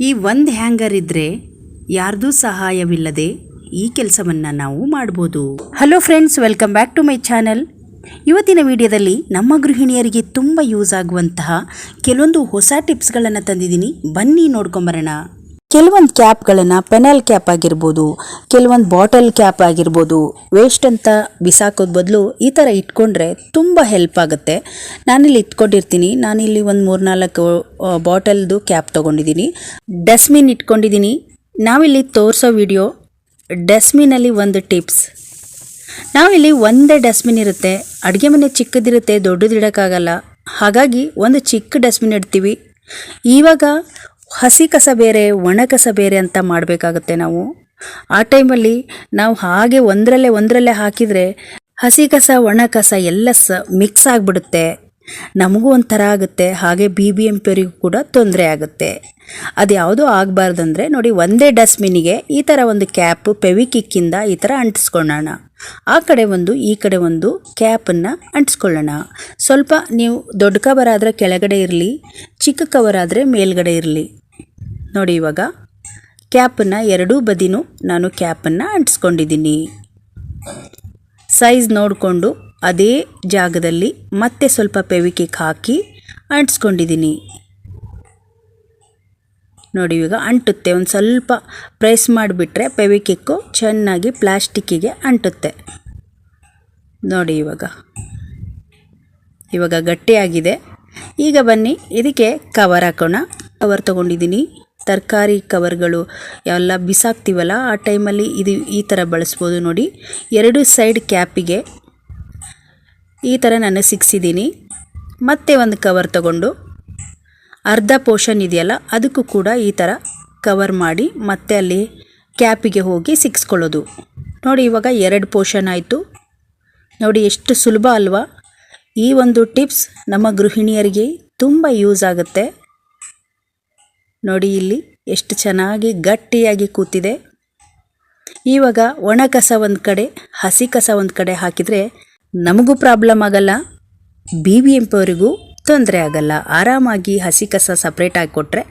ಈ ಒಂದು ಹ್ಯಾಂಗರ್ ಇದ್ದರೆ ಯಾರ್ದೂ ಸಹಾಯವಿಲ್ಲದೆ ಈ ಕೆಲಸವನ್ನು ನಾವು ಮಾಡ್ಬೋದು. Hello friends welcome back to my channel ಇವತ್ತಿನ ವಿಡಿಯೋದಲ್ಲಿ ನಮ್ಮ ಗೃಹಿಣಿಯರಿಗೆ ತುಂಬ ಯೂಸ್ ಆಗುವಂತಹ ಕೆಲವೊಂದು ಹೊಸ ಟಿಪ್ಸ್ಗಳನ್ನು ತಂದಿದ್ದೀನಿ. ಬನ್ನಿ ನೋಡ್ಕೊಂಬರೋಣ. ಕೆಲವೊಂದು ಕ್ಯಾಪ್ಗಳನ್ನು ಪೆನಲ್ ಕ್ಯಾಪ್ ಆಗಿರ್ಬೋದು, ಕೆಲವೊಂದು ಬಾಟಲ್ ಕ್ಯಾಪ್ ಆಗಿರ್ಬೋದು ವೇಸ್ಟ್ ಅಂತ ಬಿಸಾಕೋದ್ ಬದಲು ಈ ಥರ ಇಟ್ಕೊಂಡ್ರೆ ತುಂಬ ಹೆಲ್ಪ್ ಆಗುತ್ತೆ. ನಾನಿಲ್ಲಿ ಇಟ್ಕೊಂಡಿರ್ತೀನಿ. ನಾನಿಲ್ಲಿ ಒಂದು ಮೂರ್ನಾಲ್ಕು ಬಾಟಲ್ದು ಕ್ಯಾಪ್ ತಗೊಂಡಿದ್ದೀನಿ ಡಸ್ಟ್ಬಿನ್ ಇಟ್ಕೊಂಡಿದ್ದೀನಿ ನಾವಿಲ್ಲಿ ತೋರಿಸೋ ವಿಡಿಯೋ ಡಸ್ಟ್ಬಿನಲ್ಲಿ ಒಂದು ಟಿಪ್ಸ್ ನಾವಿಲ್ಲಿ ಒಂದೇ ಡಸ್ಟ್ಬಿನ್ ಇರುತ್ತೆ. ಅಡುಗೆ ಮನೆ ಚಿಕ್ಕದಿರುತ್ತೆ, ದೊಡ್ಡದಿಡೋಕ್ಕಾಗಲ್ಲ. ಹಾಗಾಗಿ ಒಂದು ಚಿಕ್ಕ ಡಸ್ಟ್ಬಿನ್ ಇಡ್ತೀವಿ. ಇವಾಗ ಹಸಿ ಕಸ ಬೇರೆ, ಒಣ ಕಸ ಬೇರೆ ಅಂತ ಮಾಡಬೇಕಾಗುತ್ತೆ ನಾವು. ಆ ಟೈಮಲ್ಲಿ ನಾವು ಹಾಗೆ ಒಂದರಲ್ಲೇ ಒಂದರಲ್ಲೇ ಹಾಕಿದರೆ ಹಸಿ ಕಸ, ಒಣ ಕಸ ಎಲ್ಲ ಸ ಮಿಕ್ಸ್ ಆಗಿಬಿಡುತ್ತೆ. ನಮಗೂ ಒಂಥರ ಆಗುತ್ತೆ. ಹಾಗೆ ಬಿ ಬಿ ಎಂ ಪಿಯವರಿಗೂ ಕೂಡ ತೊಂದರೆ ಆಗುತ್ತೆ. ಅದು ಯಾವುದೂ ಆಗಬಾರ್ದಂದ್ರೆ ನೋಡಿ ಒಂದೇ ಡಸ್ಟ್ಬಿನ್ನಿಗೆ ಈ ಥರ ಒಂದು ಕ್ಯಾಪ್, ಪೆವಿಕಿಕ್ಕಿಂದ ಈ ಥರ ಅಂಟಿಸ್ಕೊಳ್ಳೋಣ. ಆ ಕಡೆ ಒಂದು, ಈ ಕಡೆ ಒಂದು ಕ್ಯಾಪನ್ನು ಅಂಟಿಸ್ಕೊಳ್ಳೋಣ. ಸ್ವಲ್ಪ ನೀವು ದೊಡ್ಡ ಕವರ್ ಆದರೆ ಕೆಳಗಡೆ ಇರಲಿ, ಚಿಕ್ಕ ಕವರ್ ಆದರೆ ಮೇಲ್ಗಡೆ ಇರಲಿ. ನೋಡಿ ಇವಾಗ. ಕ್ಯಾಪನ್ನು ಎರಡೂ ಬದಿನೂ ನಾನು ಕ್ಯಾಪನ್ನು ಅಂಟಿಸ್ಕೊಂಡಿದ್ದೀನಿ. ಸೈಜ್ ನೋಡಿಕೊಂಡು ಅದೇ ಜಾಗದಲ್ಲಿ ಮತ್ತೆ ಸ್ವಲ್ಪ ಪೆವಿಕಿಕ್ ಹಾಕಿ ಅಂಟಿಸ್ಕೊಂಡಿದ್ದೀನಿ. ನೋಡಿ ಇವಾಗ ಅಂಟುತ್ತೆ, ಒಂದು ಸ್ವಲ್ಪ ಪ್ರೆಸ್ ಮಾಡಿಬಿಟ್ರೆ ಪೆವಿಕಿಕ್ಕು ಚೆನ್ನಾಗಿ ಪ್ಲಾಸ್ಟಿಕ್ಕಿಗೆ ಅಂಟುತ್ತೆ. ನೋಡಿ ಇವಾಗ. ಇವಾಗ ಗಟ್ಟಿಯಾಗಿದೆ. ಈಗ ಬನ್ನಿ, ಇದಕ್ಕೆ ಕವರ್ ಹಾಕೋಣ. ಕವರ್ ತೊಗೊಂಡಿದ್ದೀನಿ. ತರಕಾರಿ ಕವರ್ಗಳು ಎಲ್ಲ ಬಿಸಾಕ್ತೀವಲ್ಲ, ಆ ಟೈಮಲ್ಲಿ ಇದು ಈ ಥರ ಬಳಸ್ಬೋದು ನೋಡಿ. ಎರಡು ಸೈಡ್ ಕ್ಯಾಪಿಗೆ ಈ ಥರ ನಾನು ಸಿಕ್ಸಿದ್ದೀನಿ. ಮತ್ತೆ ಒಂದು ಕವರ್ ತಗೊಂಡು ಅರ್ಧ ಪೋರ್ಷನ್ ಇದೆಯಲ್ಲ, ಅದಕ್ಕೂ ಕೂಡ ಈ ಥರ ಕವರ್ ಮಾಡಿ ಮತ್ತೆ ಅಲ್ಲಿ ಕ್ಯಾಪಿಗೆ ಹೋಗಿ ಸಿಕ್ಸ್ಕೊಳ್ಳೋದು. ನೋಡಿ, ಇವಾಗ ಎರಡು ಪೋರ್ಷನ್ ಆಯಿತು. ನೋಡಿ, ಎಷ್ಟು ಸುಲಭ ಅಲ್ವಾ? ಈ ಒಂದು ಟಿಪ್ಸ್ ನಮ್ಮ ಗೃಹಿಣಿಯರಿಗೆ ತುಂಬ ಯೂಸ್ ಆಗುತ್ತೆ. ನೋಡಿ ಇಲ್ಲಿ ಎಷ್ಟು ಚೆನ್ನಾಗಿ ಗಟ್ಟಿಯಾಗಿ ಕೂತಿದೆ. ಇವಾಗ ಒಣ ಕಸ ಒಂದು ಕಡೆ, ಹಸಿ ಕಸ ಒಂದು ಕಡೆ ಹಾಕಿದರೆ ನಮಗೂ ಪ್ರಾಬ್ಲಮ್ ಆಗಲ್ಲ, ಬಿ ಬಿ ಎಂ ಅವರಿಗೂ ತೊಂದರೆ ಆಗಲ್ಲ. ಆರಾಮಾಗಿ ಹಸಿ ಕಸ ಸಪ್ರೇಟ್ ಆಗಿ ಕೊಟ್ಟರೆ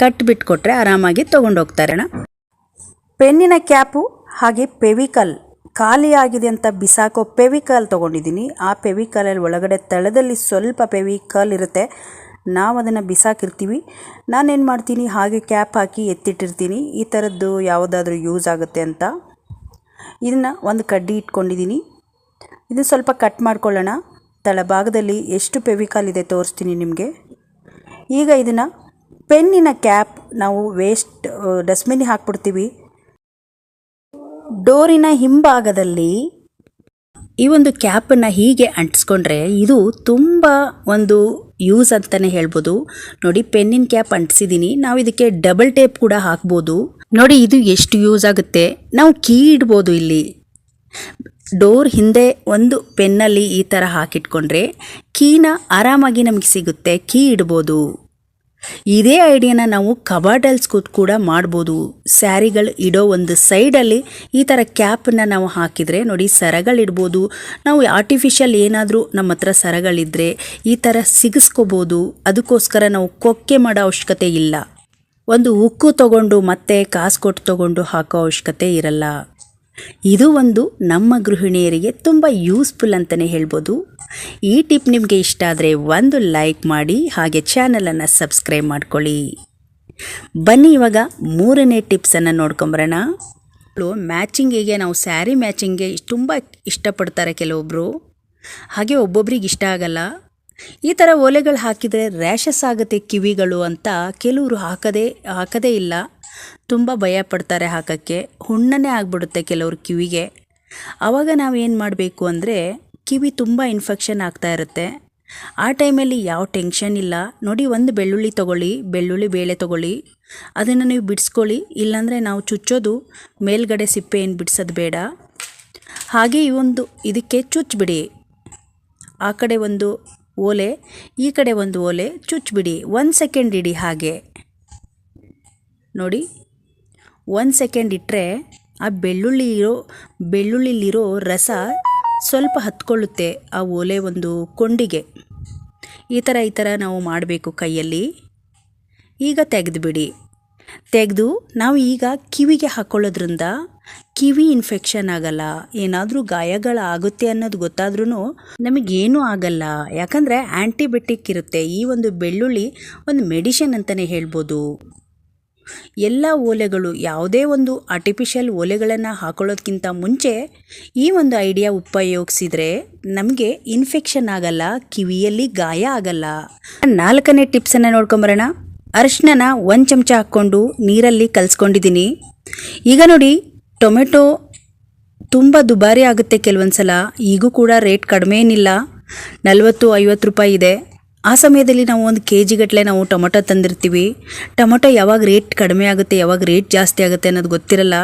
ಕಟ್ಬಿಟ್ಟು ಕೊಟ್ಟರೆ ಆರಾಮಾಗಿ ತೊಗೊಂಡೋಗ್ತಾರೆ ಪೆನ್ನಿನ ಕ್ಯಾಪು ಹಾಗೆ ಪೆವಿಕಲ್ ಖಾಲಿ ಆಗಿದೆ ಅಂತ ಬಿಸಾಕೋ ಪೆವಿಕಲ್ ತೊಗೊಂಡಿದ್ದೀನಿ. ಆ ಪೆವಿಕಲಲ್ಲಿ ಒಳಗಡೆ ತಳದಲ್ಲಿ ಸ್ವಲ್ಪ ಪೆವಿಕಲ್ ಇರುತ್ತೆ. ನಾವು ಅದನ್ನು ಬಿಸಾಕಿರ್ತೀವಿ. ನಾನೇನು ಮಾಡ್ತೀನಿ? ಹಾಗೆ ಕ್ಯಾಪ್ ಹಾಕಿ ಎತ್ತಿಟ್ಟಿರ್ತೀನಿ. ಈ ಥರದ್ದು ಯಾವುದಾದ್ರೂ ಯೂಸ್ ಆಗುತ್ತೆ ಅಂತ. ಇದನ್ನು ಒಂದು ಕಡ್ಡಿ ಇಟ್ಕೊಂಡಿದ್ದೀನಿ ಇದು ಸ್ವಲ್ಪ ಕಟ್ ಮಾಡ್ಕೊಳ್ಳೋಣ. ತಳಭಾಗದಲ್ಲಿ ಎಷ್ಟು ಪೆವಿಕಾಲ್ ಇದೆ ತೋರಿಸ್ತೀನಿ ನಿಮಗೆ. ಈಗ ಇದನ್ನು ಪೆನ್ನಿನ ಕ್ಯಾಪ್ ನಾವು ವೇಸ್ಟ್ ಡಸ್ಟ್ಬಿನ್ನಿಗೆ ಹಾಕ್ಬಿಡ್ತೀವಿ. ಡೋರಿನ ಹಿಂಭಾಗದಲ್ಲಿ ಈ ಒಂದು ಕ್ಯಾಪನ್ನು ಹೀಗೆ ಅಂಟಿಸ್ಕೊಂಡ್ರೆ ಇದು ತುಂಬ ಒಂದು ಯೂಸ್ ಅಂತಾನೆ ಹೇಳ್ಬೋದು. ನೋಡಿ ಪೆನ್ನಿನ ಕ್ಯಾಪ್ ಅಂಟಿಸಿದ್ದೀನಿ ನಾವು ಇದಕ್ಕೆ ಡಬಲ್ ಟೇಪ್ ಕೂಡ ಹಾಕ್ಬೋದು. ನೋಡಿ, ಇದು ಎಷ್ಟು ಯೂಸ್ ಆಗುತ್ತೆ. ನಾವು ಕೀ ಇಡ್ಬೋದು ಇಲ್ಲಿ. ಡೋರ್ ಹಿಂದೆ ಒಂದು ಪೆನ್ನಲ್ಲಿ ಈ ಥರ ಹಾಕಿಟ್ಕೊಂಡ್ರೆ ಕೀನ ಆರಾಮಾಗಿ ನಮಗೆ ಸಿಗುತ್ತೆ. ಕೀ ಇಡ್ಬೋದು. ಇದೇ ಐಡಿಯಾನ ನಾವು ಕಬಾಡಲ್ಸ್ ಕೂತ್ ಕೂಡ ಮಾಡ್ಬೋದು. ಸ್ಯಾರಿಗಳು ಇಡೋ ಒಂದು ಸೈಡಲ್ಲಿ ಈ ಥರ ಕ್ಯಾಪನ್ನ ನಾವು ಹಾಕಿದರೆ ನೋಡಿ ಸರಗಳಿಡ್ಬೋದು ನಾವು ಆರ್ಟಿಫಿಷಿಯಲ್ ಏನಾದರೂ ನಮ್ಮ ಹತ್ರ ಸರಗಳಿದ್ದರೆ ಈ ಥರ ಸಿಗಿಸ್ಕೋಬೋದು. ಅದಕ್ಕೋಸ್ಕರ ನಾವು ಕೊಕ್ಕೆ ಮಾಡೋ ಅವಶ್ಯಕತೆ ಇಲ್ಲ. ಒಂದು ಉಕ್ಕು ತಗೊಂಡು ಮತ್ತೆ ಕಾಸು ಕೊಟ್ಟು ತಗೊಂಡು ಹಾಕೋ ಅವಶ್ಯಕತೆ ಇರಲ್ಲ. ಇದು ಒಂದು ನಮ್ಮ ಗೃಹಿಣಿಯರಿಗೆ ತುಂಬ ಯೂಸ್ಫುಲ್ ಅಂತಲೇ ಹೇಳ್ಬೋದು. ಈ ಟಿಪ್ ನಿಮಗೆ ಇಷ್ಟ ಆದರೆ ಒಂದು ಲೈಕ್ ಮಾಡಿ, ಹಾಗೆ ಚಾನಲನ್ನು ಸಬ್ಸ್ಕ್ರೈಬ್ ಮಾಡ್ಕೊಳ್ಳಿ. ಬನ್ನಿ ಇವಾಗ ಮೂರನೇ ಟಿಪ್ಸನ್ನು ನೋಡ್ಕೊಂಬರೋಣ. ಮ್ಯಾಚಿಂಗಿಗೆ ನಾವು ಸ್ಯಾರಿ ಮ್ಯಾಚಿಂಗ್ಗೆ ತುಂಬ ಇಷ್ಟಪಡ್ತಾರೆ ಕೆಲವೊಬ್ಬರು ಹಾಗೆ ಒಬ್ಬೊಬ್ರಿಗೆ ಇಷ್ಟ ಆಗಲ್ಲ. ಈ ಥರ ಓಲೆಗಳು ಹಾಕಿದರೆ ರ್ಯಾಷಸ್ ಆಗುತ್ತೆ ಕಿವಿಗಳು ಅಂತ ಕೆಲವರು ಹಾಕದೇ ಹಾಕದೇ ಇಲ್ಲ. ತುಂಬ ಭಯ ಪಡ್ತಾರೆ ಹಾಕೋಕ್ಕೆ. ಹುಣ್ಣನೇ ಆಗಿಬಿಡುತ್ತೆ ಕೆಲವ್ರ ಕಿವಿಗೆ. ಆವಾಗ ನಾವು ಏನು ಮಾಡಬೇಕು ಅಂದರೆ, ಕಿವಿ ತುಂಬ ಇನ್ಫೆಕ್ಷನ್ ಆಗ್ತಾ ಇರುತ್ತೆ. ಆ ಟೈಮಲ್ಲಿ ಯಾವ ಟೆನ್ಷನ್ ಇಲ್ಲ. ನೋಡಿ, ಒಂದು ಬೆಳ್ಳುಳ್ಳಿ ತೊಗೊಳ್ಳಿ, ಬೆಳ್ಳುಳ್ಳಿ ಬೇಳೆ ತೊಗೊಳ್ಳಿ. ಅದನ್ನು ನೀವು ಬಿಡಿಸ್ಕೊಳ್ಳಿ. ಇಲ್ಲಾಂದರೆ ನಾವು ಚುಚ್ಚೋದು ಮೇಲ್ಗಡೆ ಸಿಪ್ಪೆ ಏನು ಬಿಡಿಸೋದು ಬೇಡ. ಹಾಗೆ ಈ ಒಂದು ಇದಕ್ಕೆ ಚುಚ್ಚಿಬಿಡಿ ಆ ಕಡೆ ಒಂದು ಓಲೆ, ಈ ಕಡೆ ಒಂದು ಓಲೆ ಚುಚ್ಚಿಬಿಡಿ ಒಂದು ಸೆಕೆಂಡ್ ಇಡಿ ಹಾಗೆ. ನೋಡಿ. ಒಂದು ಸೆಕೆಂಡ್ ಇಟ್ಟರೆ ಆ ಬೆಳ್ಳುಳ್ಳಿ ಇರೋ ಬೆಳ್ಳುಳ್ಳಿಲಿರೋ ರಸ ಸ್ವಲ್ಪ ಹತ್ಕೊಳ್ಳುತ್ತೆ ಆ ಒಲೆ ಒಂದು ಕೊಂಡಿಗೆ. ಈ ಥರ ಈ ಥರ ನಾವು ಮಾಡಬೇಕು ಕೈಯಲ್ಲಿ. ಈಗ ತೆಗೆದುಬಿಡಿ. ತೆಗೆದು ನಾವು ಈಗ ಕಿವಿಗೆ ಹಾಕೊಳ್ಳೋದ್ರಿಂದ ಕಿವಿ ಇನ್ಫೆಕ್ಷನ್ ಆಗಲ್ಲ. ಏನಾದರೂ ಗಾಯಗಳಾಗುತ್ತೆ ಅನ್ನೋದು ಗೊತ್ತಾದ್ರೂ ನಮಗೇನೂ ಆಗಲ್ಲ. ಯಾಕಂದರೆ ಆ್ಯಂಟಿಬಯೋಟಿಕ್ ಇರುತ್ತೆ. ಈ ಒಂದು ಬೆಳ್ಳುಳ್ಳಿ ಒಂದು ಮೆಡಿಷನ್ ಅಂತಲೇ ಹೇಳ್ಬೋದು. ಎಲ್ಲ ಓಲೆಗಳು ಯಾವುದೇ ಒಂದು ಆರ್ಟಿಫಿಷಿಯಲ್ ಓಲೆಗಳನ್ನು ಹಾಕೊಳ್ಳೋದಕ್ಕಿಂತ ಮುಂಚೆ ಈ ಒಂದು ಐಡಿಯಾ ಉಪಯೋಗಿಸಿದರೆ ನಮಗೆ ಇನ್ಫೆಕ್ಷನ್ ಆಗಲ್ಲ, ಕಿವಿಯಲ್ಲಿ ಗಾಯ ಆಗಲ್ಲ. ನಾಲ್ಕನೇ ಟಿಪ್ಸನ್ನು ನೋಡ್ಕೊಂಬರೋಣ. ಅರಿಶಿನ ಒಂದು ಚಮಚ ಹಾಕ್ಕೊಂಡು ನೀರಲ್ಲಿ ಕಲಿಸ್ಕೊಂಡಿದ್ದೀನಿ ಈಗ ನೋಡಿ, ಟೊಮೆಟೊ ತುಂಬ ದುಬಾರಿ ಆಗುತ್ತೆ ಕೆಲವೊಂದು ಸಲ ಈಗೂ ಕೂಡ ರೇಟ್ ಕಡಿಮೆ ಏನಿಲ್ಲ. ನಲವತ್ತು ಐವತ್ತು ರೂಪಾಯಿ ಇದೆ. ಆ ಸಮಯದಲ್ಲಿ ನಾವು ಒಂದು ಕೆ ಜಿಗಟ್ಟಲೆ ನಾವು ಟೊಮೊಟೊ ತಂದಿರ್ತೀವಿ. ಟೊಮೊಟೊ ಯಾವಾಗ ರೇಟ್ ಕಡಿಮೆ ಆಗುತ್ತೆ, ಯಾವಾಗ ರೇಟ್ ಜಾಸ್ತಿ ಆಗುತ್ತೆ ಅನ್ನೋದು ಗೊತ್ತಿರಲ್ಲ.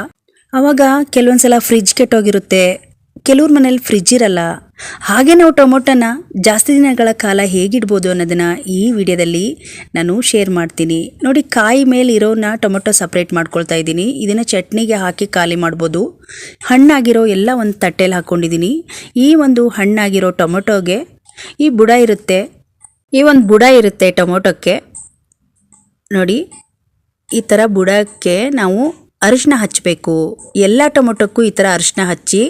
ಆವಾಗ ಕೆಲವೊಂದು ಸಲ ಫ್ರಿಜ್ ಕೆಟ್ಟೋಗಿರುತ್ತೆ. ಕೆಲವ್ರ ಮನೇಲಿ ಫ್ರಿಜ್ ಇರಲ್ಲ. ಹಾಗೆ ನಾವು ಟೊಮೊಟೊನ ಜಾಸ್ತಿ ದಿನಗಳ ಕಾಲ ಹೇಗಿಡ್ಬೋದು ಅನ್ನೋದನ್ನು ಈ ವಿಡಿಯೋದಲ್ಲಿ ನಾನು ಶೇರ್ ಮಾಡ್ತೀನಿ. ನೋಡಿ, ಕಾಯಿ ಮೇಲೆ ಇರೋನ ಟೊಮೊಟೊ ಸಪ್ರೇಟ್ ಮಾಡ್ಕೊಳ್ತಾ ಇದ್ದೀನಿ. ಇದನ್ನು ಚಟ್ನಿಗೆ ಹಾಕಿ ಖಾಲಿ ಮಾಡ್ಬೋದು. ಹಣ್ಣಾಗಿರೋ ಎಲ್ಲ ಒಂದು ತಟ್ಟೆಲಿ ಹಾಕ್ಕೊಂಡಿದ್ದೀನಿ ಈ ಒಂದು ಹಣ್ಣಾಗಿರೋ ಟೊಮೊಟೊಗೆ ಈ ಬುಡ ಇರುತ್ತೆ. ಈ ಒಂದು ಬುಡ ಇರುತ್ತೆ ಟೊಮೊಟೊಕ್ಕೆ. ನೋಡಿ, ಈ ಥರ ಬುಡಕ್ಕೆ ನಾವು ಅರಿಶಿನ ಹಚ್ಚಬೇಕು ಎಲ್ಲ ಟೊಮೊಟೊಕ್ಕೂ ಈ ಥರ ಅರಿಶಿನ ಹಚ್ಚಿ,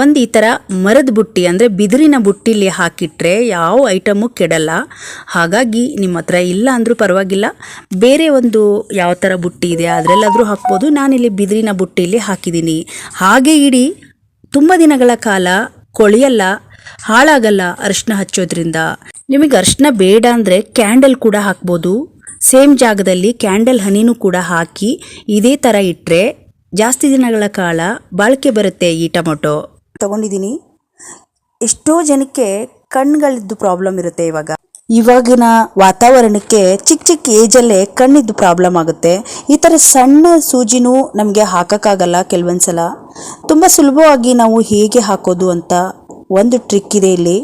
ಒಂದು ಈ ಥರ ಮರದ ಬುಟ್ಟಿ ಅಂದರೆ ಬಿದಿರಿನ ಬುಟ್ಟಿಲಿ ಹಾಕಿಟ್ರೆ ಯಾವ ಐಟಮು ಕೆಡಲ್ಲ. ಹಾಗಾಗಿ ನಿಮ್ಮ ಹತ್ರ ಇಲ್ಲ ಅಂದರೂ ಪರವಾಗಿಲ್ಲ. ಬೇರೆ ಒಂದು ಯಾವ ಥರ ಬುಟ್ಟಿ ಇದೆ ಅದರಲ್ಲಾದರೂ ಹಾಕ್ಬೋದು. ನಾನಿಲ್ಲಿ ಬಿದಿರಿನ ಬುಟ್ಟಿಲಿ ಹಾಕಿದ್ದೀನಿ. ಹಾಗೆ ಇಡೀ ತುಂಬ ದಿನಗಳ ಕಾಲ ಕೊಳೆಯಲ್ಲ. ಹಾಳಾಗಲ್ಲ ಅರಿಶಿನ ಹಚ್ಚೋದ್ರಿಂದ. ನಿಮಗೆ ಅರಿಶಿನ ಬೇಡ ಅಂದರೆ ಕ್ಯಾಂಡಲ್ ಕೂಡ ಹಾಕ್ಬೋದು. ಸೇಮ್ ಜಾಗದಲ್ಲಿ ಕ್ಯಾಂಡಲ್ ಹನಿನೂ ಕೂಡ ಹಾಕಿ ಇದೇ ಥರ ಇಟ್ಟರೆ ಜಾಸ್ತಿ ದಿನಗಳ ಕಾಲ ಬಾಳಿಕೆ ಬರುತ್ತೆ ಈ ಟೊಮೊಟೊ. ತಗೊಂಡಿದ್ದೀನಿ. ಎಷ್ಟೋ ಜನಕ್ಕೆ ಕಣ್ಗಳಿದ್ದು ಪ್ರಾಬ್ಲಮ್ ಇರುತ್ತೆ ಇವಾಗ. ಇವಾಗಿನ ವಾತಾವರಣಕ್ಕೆ ಚಿಕ್ಕ ಚಿಕ್ಕ ಏಜಲ್ಲೇ ಕಣ್ಣಿದ್ದು ಪ್ರಾಬ್ಲಮ್ ಆಗುತ್ತೆ. ಈ ಥರ ಸಣ್ಣ ಸೂಜಿನೂ ನಮಗೆ ಹಾಕೋಕ್ಕಾಗಲ್ಲ ಕೆಲವೊಂದು ಸಲ ತುಂಬ ಸುಲಭವಾಗಿ ನಾವು ಹೇಗೆ ಹಾಕೋದು ಅಂತ ಒಂದು ಟ್ರಿಕ್ ಇದೆ ಇಲ್ಲಿ.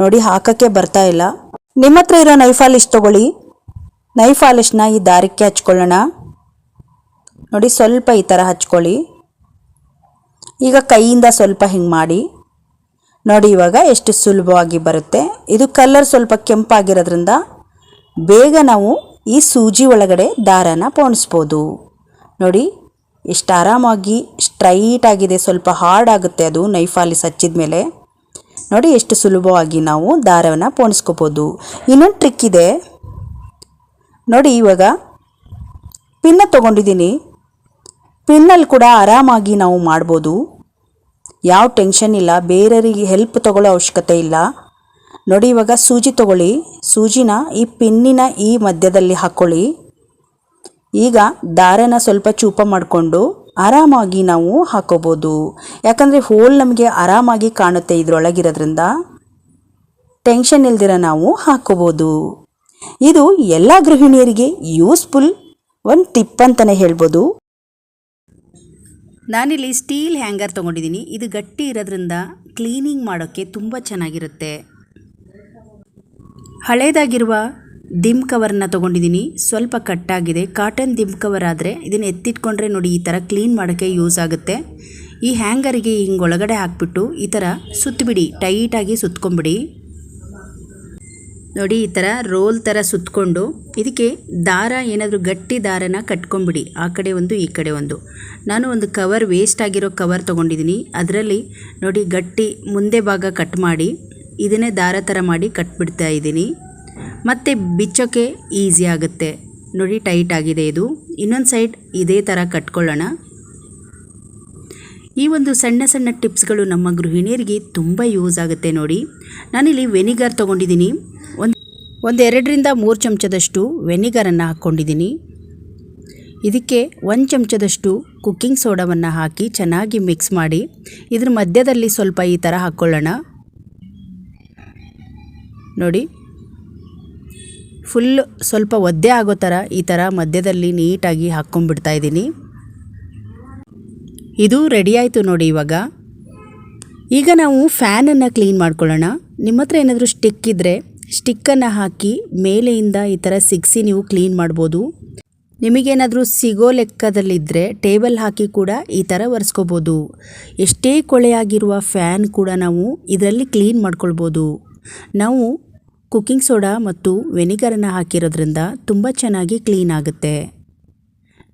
ನೋಡಿ, ಹಾಕೋಕ್ಕೆ ಬರ್ತಾ ಇಲ್ಲ. ನಿಮ್ಮ ಹತ್ರ ಇರೋ ನೈಫಾಲಿಶ್ ತಗೊಳ್ಳಿ. ಪಾಲಿಶ್ನ ಈ ದಾರಕ್ಕೆ ಹಚ್ಕೊಳ್ಳೋಣ. ನೋಡಿ, ಸ್ವಲ್ಪ ಈ ಥರ ಹಚ್ಕೊಳ್ಳಿ. ಈಗ ಕೈಯಿಂದ ಸ್ವಲ್ಪ ಹಿಂಗೆ ಮಾಡಿ. ನೋಡಿ, ಇವಾಗ ಎಷ್ಟು ಸುಲಭವಾಗಿ ಬರುತ್ತೆ. ಇದು ಕಲರ್ ಸ್ವಲ್ಪ ಕೆಂಪಾಗಿರೋದ್ರಿಂದ ಬೇಗ ನಾವು ಈ ಸೂಜಿ ಒಳಗಡೆ ದಾರನ ಪೋಣಿಸ್ಬೋದು. ನೋಡಿ ಎಷ್ಟು ಆರಾಮಾಗಿ ಸ್ಟ್ರೈಟ್ ಆಗಿದೆ, ಸ್ವಲ್ಪ ಹಾರ್ಡ್ ಆಗುತ್ತೆ ಅದು ನೈಫಾಲಿ ಸಚ್ಚಿದ ಮೇಲೆ. ನೋಡಿ ಎಷ್ಟು ಸುಲಭವಾಗಿ ನಾವು ದಾರವನ್ನು ಪೋಣಿಸ್ಕೋಬೋದು. ಇನ್ನೊಂದು ಟ್ರಿಕ್ ಇದೆ. ನೋಡಿ ಇವಾಗ ಪಿನ್ನ ತೊಗೊಂಡಿದ್ದೀನಿ. ಪಿನ್ನಲ್ಲಿ ಕೂಡ ಆರಾಮಾಗಿ ನಾವು ಮಾಡ್ಬೋದು. ಯಾವ ಟೆನ್ಷನ್ ಇಲ್ಲ, ಬೇರೆಯವರಿಗೆ ಹೆಲ್ಪ್ ತಗೊಳ್ಳೋ ಅವಶ್ಯಕತೆ ಇಲ್ಲ. ನೋಡಿ ಇವಾಗ ಸೂಜಿ ತಗೊಳ್ಳಿ. ಸೂಜಿನ ಈ ಪಿನ್ನಿನ ಈ ಮಧ್ಯದಲ್ಲಿ ಹಾಕ್ಕೊಳ್ಳಿ ಈಗ ದಾರನ ಸ್ವಲ್ಪ ಚೂಪ ಮಾಡಿಕೊಂಡು ಆರಾಮಾಗಿ ನಾವು ಹಾಕೋಬೋದು. ಯಾಕಂದರೆ ಹೋಲ್ ನಮಗೆ ಆರಾಮಾಗಿ ಕಾಣುತ್ತೆ ಇದರೊಳಗಿರೋದ್ರಿಂದ ಟೆನ್ಷನ್ ಇಲ್ದಿರ ನಾವು ಹಾಕೋಬೋದು. ಇದು ಎಲ್ಲ ಗೃಹಿಣಿಯರಿಗೆ ಯೂಸ್ಫುಲ್ ಒಂದು ಟಿಪ್ ಅಂತಲೇ ಹೇಳ್ಬೋದು. ನಾನಿಲ್ಲಿ ಸ್ಟೀಲ್ ಹ್ಯಾಂಗರ್ ತೊಗೊಂಡಿದ್ದೀನಿ. ಇದು ಗಟ್ಟಿ ಇರೋದ್ರಿಂದ ಕ್ಲೀನಿಂಗ್ ಮಾಡೋಕ್ಕೆ ತುಂಬ ಚೆನ್ನಾಗಿರುತ್ತೆ. ಹಳೇದಾಗಿರುವ ದಿಮ್ ಕವರ್ನ ತೊಗೊಂಡಿದ್ದೀನಿ ಸ್ವಲ್ಪ ಕಟ್ಟಾಗಿದೆ. ಕಾಟನ್ ದಿಮ್ ಕವರ್ ಆದರೆ ಇದನ್ನು ಎತ್ತಿಟ್ಕೊಂಡ್ರೆ ನೋಡಿ ಈ ಥರ ಕ್ಲೀನ್ ಮಾಡೋಕ್ಕೆ ಯೂಸ್ ಆಗುತ್ತೆ. ಈ ಹ್ಯಾಂಗರಿಗೆ ಹಿಂಗೆ ಒಳಗಡೆ ಹಾಕ್ಬಿಟ್ಟು ಈ ಥರ ಸುತ್ತಬಿಡಿ ಟೈಟಾಗಿ ಸುತ್ಕೊಂಬಿಡಿ. ನೋಡಿ ಈ ಥರ ರೋಲ್ ಥರ ಸುತ್ತಕೊಂಡು ಇದಕ್ಕೆ ದಾರ ಏನಾದರೂ ಗಟ್ಟಿ ದಾರನ ಕಟ್ಕೊಂಬಿಡಿ. ಆ ಕಡೆ ಒಂದು, ಈ ಕಡೆ ಒಂದು. ನಾನು ಒಂದು ಕವರ್ ವೇಸ್ಟ್ ಆಗಿರೋ ಕವರ್ ತೊಗೊಂಡಿದ್ದೀನಿ ಅದರಲ್ಲಿ ನೋಡಿ ಗಟ್ಟಿ ಮುಂದೆ ಭಾಗ ಕಟ್ ಮಾಡಿ ಇದನ್ನೇ ದಾರ ಥರ ಮಾಡಿ ಕಟ್ಬಿಡ್ತಾ ಇದ್ದೀನಿ ಮತ್ತು ಬಿಚ್ಚೋಕ್ಕೆ ಈಸಿ ಆಗುತ್ತೆ. ನೋಡಿ ಟೈಟ್ ಆಗಿದೆ ಇದು. ಇನ್ನೊಂದು ಸೈಡ್ ಇದೇ ಥರ ಕಟ್ಕೊಳ್ಳೋಣ. ಈ ಒಂದು ಸಣ್ಣ ಸಣ್ಣ ಟಿಪ್ಸ್ಗಳು ನಮ್ಮ ಗೃಹಿಣಿಯರಿಗೆ ತುಂಬ ಯೂಸ್ ಆಗುತ್ತೆ ನೋಡಿ. ನಾನಿಲ್ಲಿ ವೆನಿಗರ್ ತೊಗೊಂಡಿದ್ದೀನಿ. ಒಂದು ಒಂದು ಎರಡರಿಂದ ಮೂರು ಚಮಚದಷ್ಟು ವೆನಿಗರನ್ನು ಹಾಕ್ಕೊಂಡಿದ್ದೀನಿ. ಇದಕ್ಕೆ ಒಂದು ಚಮಚದಷ್ಟು ಕುಕ್ಕಿಂಗ್ ಸೋಡಾವನ್ನು ಹಾಕಿ ಚೆನ್ನಾಗಿ ಮಿಕ್ಸ್ ಮಾಡಿ. ಇದ್ರ ಮಧ್ಯದಲ್ಲಿ ಸ್ವಲ್ಪ ಈ ಥರ ಹಾಕ್ಕೊಳ್ಳೋಣ. ನೋಡಿ ಫುಲ್ ಸ್ವಲ್ಪ ಒದ್ದೆ ಆಗೋ ಥರ ಈ ಥರ ಮಧ್ಯದಲ್ಲಿ ನೀಟಾಗಿ ಹಾಕ್ಕೊಂಡ್ಬಿಡ್ತಾ ಇದ್ದೀನಿ. ಇದು ರೆಡಿ ಆಯಿತು ನೋಡಿ ಇವಾಗ. ಈಗ ನಾವು ಫ್ಯಾನನ್ನು ಕ್ಲೀನ್ ಮಾಡ್ಕೊಳ್ಳೋಣ. ನಿಮ್ಮ ಹತ್ರ ಏನಾದರೂ ಸ್ಟಿಕ್ ಇದ್ದರೆ ಸ್ಟಿಕ್ಕನ್ನು ಹಾಕಿ ಮೇಲೆಯಿಂದ ಈ ಥರ ಸಿಗಿಸಿ ನೀವು ಕ್ಲೀನ್ ಮಾಡ್ಬೋದು. ನಿಮಗೇನಾದರೂ ಸಿಗೋ ಲೆಕ್ಕದಲ್ಲಿದ್ದರೆ ಟೇಬಲ್ ಹಾಕಿ ಕೂಡ ಈ ಥರ ಒರೆಸ್ಕೋಬೋದು. ಎಷ್ಟೇ ಕೊಳೆಯಾಗಿರುವ ಫ್ಯಾನ್ ಕೂಡ ನಾವು ಇದರಲ್ಲಿ ಕ್ಲೀನ್ ಮಾಡ್ಕೊಳ್ಬೋದು. ನಾವು ಕುಕ್ಕಿಂಗ್ ಸೋಡಾ ಮತ್ತು ವೆನಿಗರನ್ನು ಹಾಕಿರೋದ್ರಿಂದ ತುಂಬ ಚೆನ್ನಾಗಿ ಕ್ಲೀನ್ ಆಗುತ್ತೆ.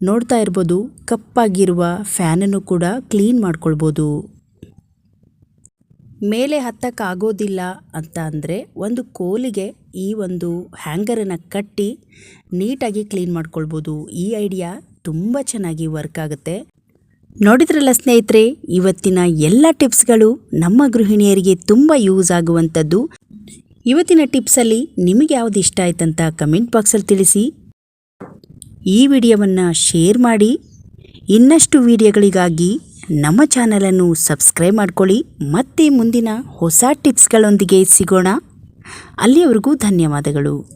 ನೋಡ್ತಾ ಇರ್ಬೋದು, ಕಪ್ಪಾಗಿರುವ ಫ್ಯಾನನ್ನು ಕೂಡ ಕ್ಲೀನ್ ಮಾಡ್ಕೊಳ್ಬೋದು. ಮೇಲೆ ಹತ್ತಕ್ಕಾಗೋದಿಲ್ಲ ಅಂತ ಅಂದರೆ ಒಂದು ಕೋಲಿಗೆ ಈ ಒಂದು ಹ್ಯಾಂಗರನ್ನು ಕಟ್ಟಿ ನೀಟಾಗಿ ಕ್ಲೀನ್ ಮಾಡ್ಕೊಳ್ಬೋದು. ಈ ಐಡಿಯಾ ತುಂಬ ಚೆನ್ನಾಗಿ ವರ್ಕ್ ಆಗುತ್ತೆ. ನೋಡಿದ್ರಲ್ಲ ಸ್ನೇಹಿತರೆ, ಇವತ್ತಿನ ಎಲ್ಲ ಟಿಪ್ಸ್ಗಳು ನಮ್ಮ ಗೃಹಿಣಿಯರಿಗೆ ತುಂಬ ಯೂಸ್ ಆಗುವಂಥದ್ದು. ಇವತ್ತಿನ ಟಿಪ್ಸಲ್ಲಿ ನಿಮಗೆ ಯಾವುದು ಇಷ್ಟ ಆಯ್ತಂತ ಕಮೆಂಟ್ ಬಾಕ್ಸಲ್ಲಿ ತಿಳಿಸಿ. ಈ ವಿಡಿಯೋವನ್ನು ಶೇರ್ ಮಾಡಿ. ಇನ್ನಷ್ಟು ವಿಡಿಯೋಗಳಿಗಾಗಿ ನಮ್ಮ ಚಾನಲನ್ನು ಸಬ್ಸ್ಕ್ರೈಬ್ ಮಾಡ್ಕೊಳ್ಳಿ. ಮತ್ತೆ ಮುಂದಿನ ಹೊಸ ಟಿಪ್ಸ್ಗಳೊಂದಿಗೆ ಸಿಗೋಣ. ಅಲ್ಲಿಯವರೆಗೂ ಧನ್ಯವಾದಗಳು.